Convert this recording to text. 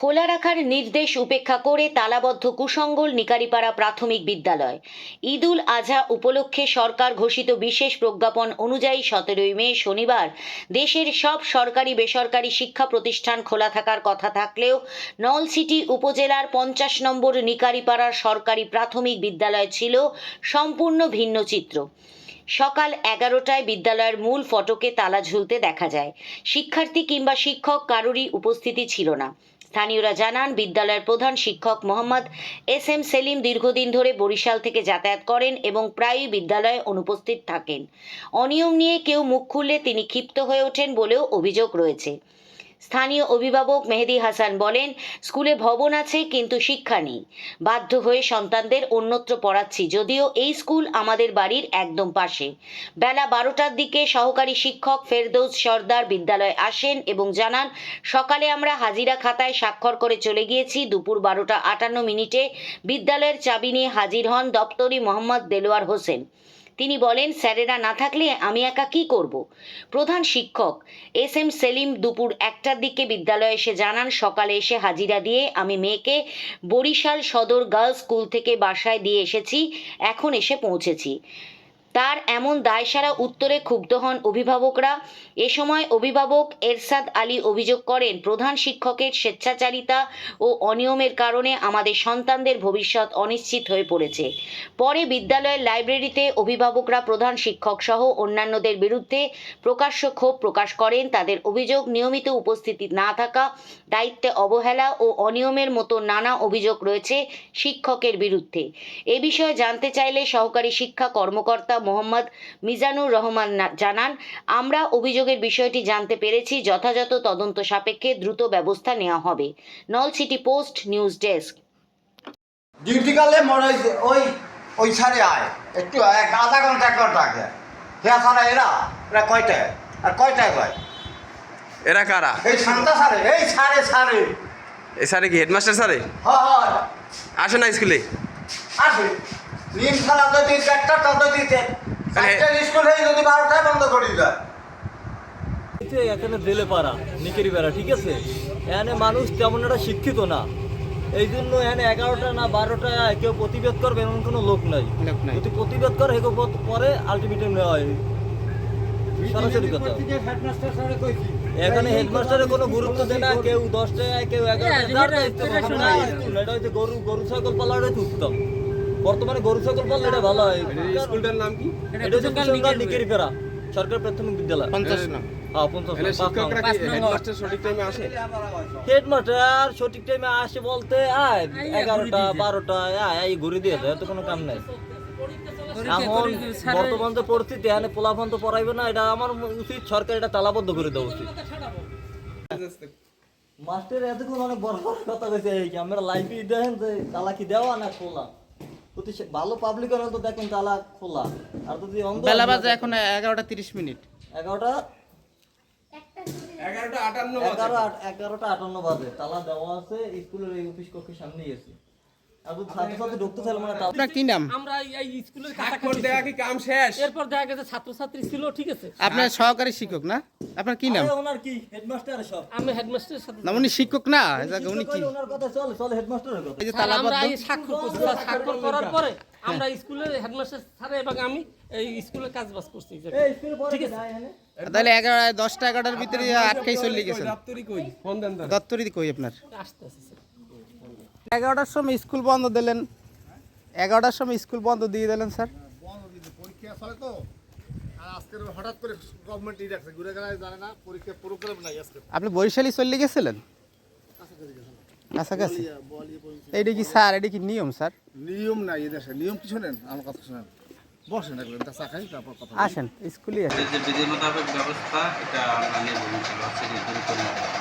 খোলা রাখার নির্দেশ উপেক্ষা করে তালাবদ্ধ কুসঙ্গল নিকারিপাড়া প্রাথমিক বিদ্যালয়। ঈদুল আজহা উপলক্ষে সরকার ঘোষিত বিশেষ প্রজ্ঞাপন অনুযায়ী সতেরোই মে শনিবার দেশের সব সরকারি বেসরকারি শিক্ষা প্রতিষ্ঠান খোলা থাকার কথা থাকলেও নলসিটি উপজেলার পঞ্চাশ নম্বর নিকারিপাড়ার সরকারি প্রাথমিক বিদ্যালয় ছিল সম্পূর্ণ ভিন্ন চিত্র। সকাল এগারোটায় বিদ্যালয়ের মূল ফটকে তালা ঝুলতে দেখা যায়। শিক্ষার্থী কিংবা শিক্ষক কারোরই উপস্থিতি ছিল না। স্থানীয়রা জানান, বিদ্যালয়ের প্রধান শিক্ষক মোহাম্মদ এস এম সেলিম দীর্ঘদিন ধরে বরিশাল থেকে যাতায়াত করেন এবং প্রায়ই বিদ্যালয়ে অনুপস্থিত থাকেন। অনিয়ম নিয়ে কেউ মুখ খুললে তিনি ক্ষিপ্ত হয়ে ওঠেন বলেও অভিযোগ রয়েছে। স্থানীয় অভিভাবক মেহেদি হাসান বলেন, স্কুলে ভবন আছে, কিন্তু শিক্ষা নেই। বাধ্য হয়ে সন্তানদের অন্যত্র পড়াচ্ছি, যদিও এই স্কুল আমাদের বাড়ির একদম পাশে। বেলা বারোটার দিকে সহকারী শিক্ষক ফেরদৌস সর্দার বিদ্যালয়ে আসেন এবং জানান, সকালে আমরা হাজিরা খাতায় স্বাক্ষর করে চলে গিয়েছি। দুপুর বারোটা আটান্ন মিনিটে বিদ্যালয়ের চাবি নিয়ে হাজির হন দপ্তরি মোহাম্মদ দেলোয়ার হোসেন। তিনি বলেন, স্যারেরা না থাকলে আমি একা কি করব? প্রধান শিক্ষক এস এম সেলিম দুপুর একটার দিকে বিদ্যালয়ে এসে জানান, সকালে এসে হাজিরা দিয়ে আমি মেয়েকে বরিশাল সদর গার্লস স্কুল থেকে বাসায় দিয়ে এসেছি, এখন এসে পৌঁছেছি। তার এমন দায়সারা উত্তরে ক্ষুব্ধ হন অভিভাবকরা। এ সময় অভিভাবক এরশাদ আলী অভিযোগ করেন, প্রধান শিক্ষকের স্বেচ্ছাচারিতা ও অনিয়মের কারণে আমাদের সন্তানদের ভবিষ্যৎ অনিশ্চিত হয়ে পড়েছে। পরে বিদ্যালয়ের লাইব্রেরিতে অভিভাবকরা প্রধান শিক্ষক সহ অন্যান্যদের বিরুদ্ধে প্রকাশ্য ক্ষোভ প্রকাশ করেন। তাদের অভিযোগ, নিয়মিত উপস্থিতি না থাকা, দায়িত্বে অবহেলা ও অনিয়মের মতো নানা অভিযোগ রয়েছে শিক্ষকের বিরুদ্ধে। এ বিষয়ে জানতে চাইলে সহকারী শিক্ষা কর্মকর্তা মোহাম্মদ মিজানুর রহমান জানান আমরা অভিযোগের বিষয়টি জানতে পেরেছি যথাযথ তদন্ত সাপেক্ষে দ্রুত ব্যবস্থা নেওয়া হবে। নল city post news desk. Duty করলে মনে ওই ওই সারে আয়। একটু এক আধা ঘণ্টা এক ঘণ্টা আগে হ্যাঁ সারা এরা? এরা কয়টায়? আর কয়টায় কয় এরা কারা? এই শান্তা সারে এই সারে সারে এ স্যারে কি হেডমাস্টার স্যারে? হয় হয়। আসে না স্কুলে? আসে। নিম খেলা যদি একটা তত দিতে চারটের স্কুল হয়ে যদি বারোটায় বন্ধ করে দেয় এখানে জেলে পাড়া নিকেরি পাড়া ঠিক আছে? এখানে মানুষ তেমন একটা শিক্ষিত না। এই জন্য এখানে এগারোটা না বারোটা কেউ প্রতিবাদ করবে এমন কোনো লোক নাই। যদি প্রতিবাদ করে হেগো পরে আলটিমেটাম নেওয়া হয়। সরাসরি কথা। এখানে হেডমাস্টারের কোনো গুরুত্ব দেয় না কেউ দশ টাকায় কেউ এগারো এটা হচ্ছে গরু গরু ছাগল পালার হচ্ছে উত্তম। বর্তমানে গরু ছাগল পাললে এটা ভালো হয় স্কুলটার নাম কি? এটা হচ্ছে কুসুমগাঁও নিকেরি পাড়া সরকার প্রাথমিক বিদ্যালয়। পঞ্চাশ নাম। হ্যাঁ হেডমাস্টার সঠিক টাইমে আসে? হেডমাস্টার সঠিক টাইমে আসে বলতে আয় এগারোটা বারোটা আয় ঘুরে দিয়ে দেয় এত কোনো কাম নাই। এখন বর্তমান যে পরিস্থিতি এখানে পোলাফান তো পড়াইবে না এটা আমার উচিত সরকার এটা তালাবদ্ধ করে দেওয়া উচিত। মাস্টার এতক্ষণ অনেক বড় বড় কথা কইছে আমরা লাইফে দেখেন যে তালা দেওয়া না খোলা। প্রতি ভালো পাবলিক হলে তো দেখেন তালা খোলা। আর যদি অন্ধ বেলা বাজে এখন এগারোটা তিরিশ মিনিট। এগারোটা এগারোটা আটান্ন এগারো এগারোটা আটান্ন বাজে। তালা দেওয়া আছে স্কুলের এই অফিস কক্ষের সামনেই মানে আছে। আপনার সহকারী শিক্ষক না? আপনার কি নাম? আরে হেডমাস্টার সব। আমি হেডমাস্টারের সাথে না উনি শিক্ষক না এই উনি কি? ওনার কথা চলে চলে হেডমাস্টারের কথা। এই যে স্যার, আমরা তালাবদ্ধ এই স্বাক্ষর করছি স্যার, স্বাক্ষর করার পরে আমরা স্কুলের হেডমাস্টার স্যার এবং আমি এই স্কুলের কাজ বাজ করছি ঠিক আছে। তাহলে এগারো দশটা এগারোটার ভিতরে আটকাই চলে গেছেন। দপ্তরি কই? ফোন দেন তার দত্তরি কই আপনার? আসতে এগারোটার সময় স্কুল বন্ধ দিলেন। এগারোটার সময় স্কুল বন্ধ দিয়ে দিলেন স্যার। পরীক্ষা চলে তো। আর আজকের হঠাৎ করে গভর্নমেন্ট ই রাখছে ঘুরে না পরীক্ষা প্রোগ্রাম নাই আজকে। আপনি বরিশালি চলে গেছিলেন? কাছাকাছি এইটা কি স্যার এটা কি নিয়ম স্যার? নিয়ম নাই এদেশে নিয়ম কি শোনেন আমার কথা শোনেন। বসেন একবার চা খাই তারপর কথা আসেন স্কুলে আসেন। যে বিধি মোতাবেক ব্যবস্থা এটা আমরা নেব ইনশাআল্লাহ।